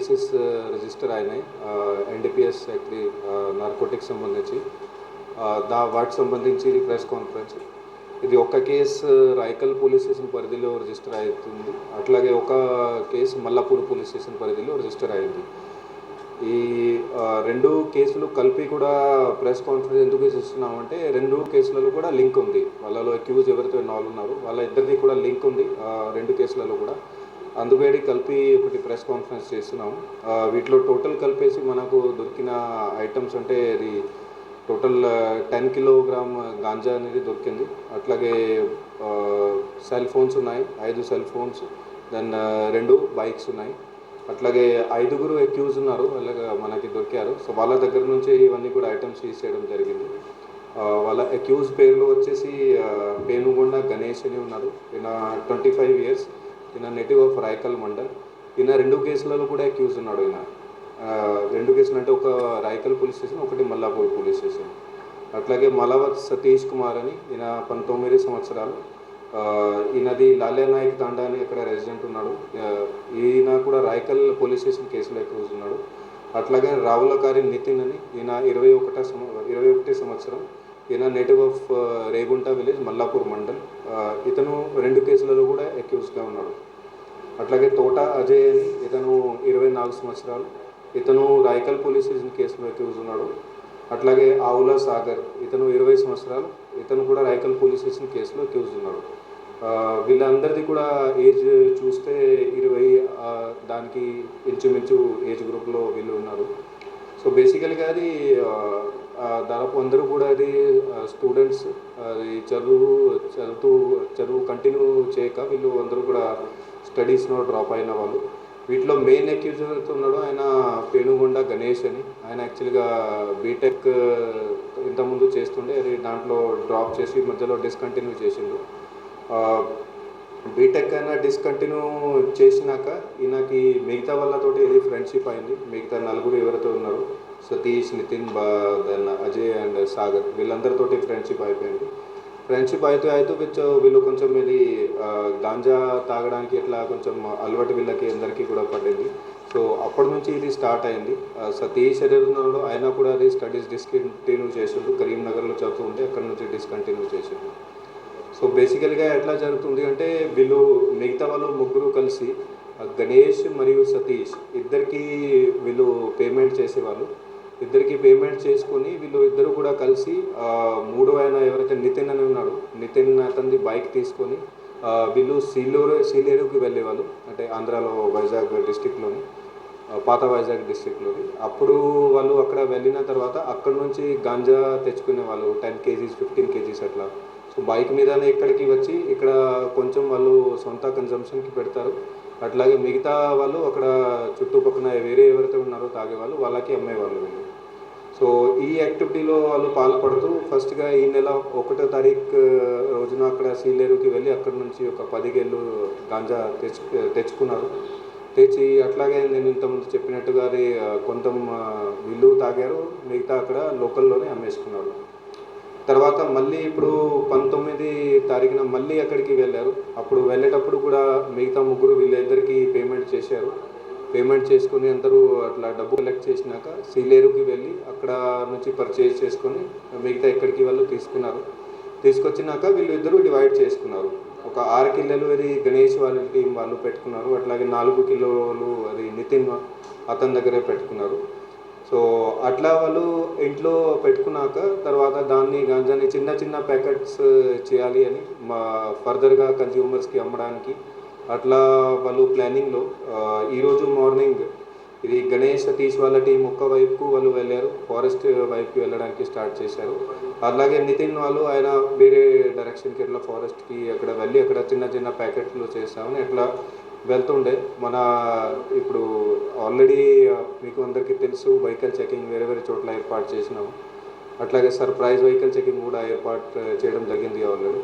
Cases register అయినాయి. NDPS actually narcotics సంబంధించి. దా వాటికి సంబంధించి ఇది ప్రెస్ కాన్ఫరెన్స్ ఇది ఒక కేసు రాయకల్ పోలీస్ స్టేషన్ పరిధిలో రిజిస్టర్ అవుతుంది. అట్లాగే ఒక కేసు మల్లాపూర్ పోలీస్ స్టేషన్ పరిధిలో రిజిస్టర్ అయింది. ఈ రెండు కేసులు కలిపి కూడా ప్రెస్ కాన్ఫరెన్స్ ఎందుకు చేస్తున్నామంటే రెండు కేసులలో కూడా లింక్ ఉంది. వాళ్ళలో అక్యూజ్ ఎవరితో ఇన్వాల్వ్ ఉన్నారు వాళ్ళ ఇద్దరిది కూడా లింక్ ఉంది రెండు కేసులలో కూడా. అందువేడి కలిపి ఒకటి ప్రెస్ కాన్ఫరెన్స్ చేస్తున్నాం. వీటిలో టోటల్ కలిపేసి మనకు దొరికిన ఐటమ్స్ అంటే అది టోటల్ టెన్ కిలోగ్రామ్ గాంజా అనేది దొరికింది. అట్లాగే సెల్ ఫోన్స్ ఉన్నాయి ఐదు సెల్ ఫోన్స్ దెన్ రెండు బైక్స్ ఉన్నాయి. అట్లాగే ఐదుగురు అక్యూజ్ ఉన్నారు అలాగే మనకి దొరికారు. సో వాళ్ళ దగ్గర నుంచి ఇవన్నీ కూడా ఐటమ్స్ సీజ్ చేయడం జరిగింది. వాళ్ళ అక్యూజ్ పేర్లు వచ్చేసి పేనుగొండ గణేష్ అని ఉన్నారు. ఈయన ట్వంటీ ఫైవ్ ఇయర్స్. ఈయన నెటివ్ ఆఫ్ రాయకల్ మండల్ ఈయన రెండు కేసులలో కూడా అక్యూజ్ ఉన్నాడు ఈయన. రెండు కేసులు అంటే ఒక రాయకల్ పోలీస్ స్టేషన్ ఒకటి మల్లాపూర్ పోలీస్ స్టేషన్ అట్లాగే మలవత్ సతీష్ కుమార్ అని ఈయన పంతొమ్మిది సంవత్సరాలు. ఈయనది లాల్యా నాయక్ తాండా అని ఇక్కడ రెసిడెంట్ ఉన్నాడు. ఈయన కూడా రాయకల్ పోలీస్ స్టేషన్ కేసులో అక్యూజ్ ఉన్నాడు. అట్లాగే రావులకారి నితిన్ అని ఈయన ఇరవై ఒకటో సంవ ఇరవై ఒకటి సంవత్సరం ఈయన native of Regunta village Mallapur mandal. ఇతను రెండు కేసులలో కూడా అక్యూజ్గా ఉన్నాడు. అట్లాగే తోట అజయ్ అని ఇతను ఇరవై నాలుగు సంవత్సరాలు. ఇతను రాయకల్ పోలీస్ స్టేషన్ కేసులో అక్యూజ్ ఉన్నాడు. అట్లాగే ఆవుల సాగర్ ఇతను ఇరవై సంవత్సరాలు. ఇతను కూడా రాయకల్ పోలీస్ స్టేషన్ కేసులో అక్యూజ్ ఉన్నాడు. వీళ్ళందరిది కూడా ఏజ్ చూస్తే ఇరవై దానికి ఇంచుమించు ఏజ్ గ్రూప్లో వీళ్ళు ఉన్నారు. సో బేసికల్గా అది దాదాపు అందరూ కూడా అది స్టూడెంట్స్ అది చదువు చదువుతూ చదువు కంటిన్యూ చేయక వీళ్ళు అందరూ కూడా స్టడీస్లో డ్రాప్ అయిన వాళ్ళు. వీటిలో మెయిన్ అక్యూజ్ ఉన్నాడు ఆయన పేనుగొండ గణేష్ అని. ఆయన యాక్చువల్గా బీటెక్ ఇంతకుముందు చేస్తుండే అది దాంట్లో డ్రాప్ చేసి మధ్యలో డిస్కంటిన్యూ చేసిండు. బీటెక్ అయినా డిస్కంటిన్యూ చేసినాక ఈయనకి మిగతా వాళ్ళతోటి ఇది ఫ్రెండ్షిప్ అయింది. మిగతా నలుగురు ఎవరితో ఉన్నారు సతీష్ నితిన్ బా దెన్ అజయ్ అండ్ సాగర్ వీళ్ళందరితోటి ఫ్రెండ్షిప్ అయిపోయింది. ఫ్రెండ్షిప్ అయితే అయితే విచ్ వీళ్ళు కొంచెం ఇది గాంజా తాగడానికి ఇట్లా కొంచెం అలవాటు వీళ్ళకి అందరికీ కూడా పడింది. సో అప్పటి నుంచి ఇది స్టార్ట్ అయింది. సతీష్ శరీరంలో అయినా కూడా అది స్టడీస్ డిస్కంటిన్యూ చేసిండు. కరీంనగర్లో చదువుతూ ఉంటే అక్కడ నుంచి డిస్కంటిన్యూ చేసిండు. సో బేసికల్గా ఎట్లా జరుగుతుంది అంటే వీళ్ళు మిగతా వాళ్ళు ముగ్గురు కలిసి గణేష్ మరియు సతీష్ ఇద్దరికి వీళ్ళు పేమెంట్ చేసేవాళ్ళు. ఇద్దరికి పేమెంట్ చేసుకొని వీళ్ళు ఇద్దరు కూడా కలిసి మూడో ఆయన ఎవరైతే నితిన్ అని ఉన్నాడు నితిన్ అతనిది బైక్ తీసుకొని వీళ్ళు సీలూరు సీలేరుకి వెళ్ళేవాళ్ళు. అంటే ఆంధ్రాలో వైజాగ్ డిస్టిక్లోని పాత వైజాగ్ డిస్ట్రిక్ట్లోని అప్పుడు వాళ్ళు అక్కడ వెళ్ళిన తర్వాత అక్కడ నుంచి గాంజా తెచ్చుకునే వాళ్ళు టెన్ కేజీస్ ఫిఫ్టీన్ కేజీస్ అట్లా. సో బైక్ మీదనే ఇక్కడికి వచ్చి ఇక్కడ కొంచెం వాళ్ళు సొంత కన్జంప్షన్కి పెడతారు. అట్లాగే మిగతా వాళ్ళు అక్కడ చుట్టుపక్కల వేరే ఎవరైతే ఉన్నారో తాగేవాళ్ళు వాళ్ళకి అమ్మేవాళ్ళు వీళ్ళు. సో ఈ యాక్టివిటీలో వాళ్ళు పాల్పడుతూ ఫస్ట్గా ఈ నెల ఒకటో తారీఖు రోజున అక్కడ సీలేరుకి వెళ్ళి అక్కడ నుంచి ఒక పదిగేళ్ళు గాంజా తెచ్చు తెచ్చుకున్నారు. తెచ్చి అట్లాగే నేను ఇంతకుముందు చెప్పినట్టుగా అది కొంత విల్లు వీళ్ళు తాగారు. మిగతా అక్కడ లోకల్లోనే అమ్మేసుకున్నారు. తర్వాత మళ్ళీ ఇప్పుడు పంతొమ్మిది తారీఖున మళ్ళీ అక్కడికి వెళ్ళారు. అప్పుడు వెళ్ళేటప్పుడు కూడా మిగతా ముగ్గురు వీళ్ళిద్దరికి పేమెంట్ చేశారు. పేమెంట్ చేసుకుని అందరూ అట్లా డబ్బు కలెక్ట్ చేసినాక సీలేరుకి వెళ్ళి అక్కడ నుంచి పర్చేజ్ చేసుకొని మిగతా ఎక్కడికి వాళ్ళు తీసుకున్నారు. తీసుకొచ్చినాక వీళ్ళు ఇద్దరు డివైడ్ చేసుకున్నారు. ఒక ఆరు కిలోలు అది గణేష్ వాళ్ళ టీం వాళ్ళు పెట్టుకున్నారు. అట్లాగే నాలుగు కిలోలు అది నితిన్ అతని దగ్గరే పెట్టుకున్నారు. సో అట్లా వాళ్ళు ఇంట్లో పెట్టుకున్నాక తర్వాత దాన్ని గంజాని చిన్న చిన్న ప్యాకెట్స్ చేయాలి అని మా ఫర్దర్గా కన్జ్యూమర్స్కి అమ్మడానికి అట్లా వాళ్ళు ప్లానింగ్లో ఈరోజు మార్నింగ్ ఇది గణేష్ సతీష్ వాళ్ళ టీం ఒక్క వైపుకు వాళ్ళు వెళ్ళారు ఫారెస్ట్ వైపుకి వెళ్ళడానికి స్టార్ట్ చేశారు. అలాగే నితిన్ వాళ్ళు ఆయన వేరే డైరెక్షన్కి ఇట్లా ఫారెస్ట్కి అక్కడ వెళ్ళి అక్కడ చిన్న చిన్న ప్యాకెట్లు చేస్తామని అట్లా వెళ్తుండే. మన ఇప్పుడు ఆల్రెడీ మీకు అందరికీ తెలుసు వెహికల్ చెకింగ్ వేరే వేరే చోట్ల ఏర్పాటు చేసినాము. అట్లాగే సర్ప్రైజ్ వెహికల్ చెకింగ్ కూడా ఏర్పాటు చేయడం జరిగింది ఆల్రెడీ